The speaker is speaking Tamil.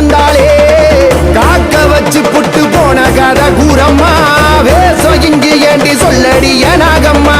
பிறந்தாளே. காக்க வச்சு புட்டு போன கதை கூறம்மா வேசம் இங்கு ஏண்டி சொல்லடிய நாகம்மா.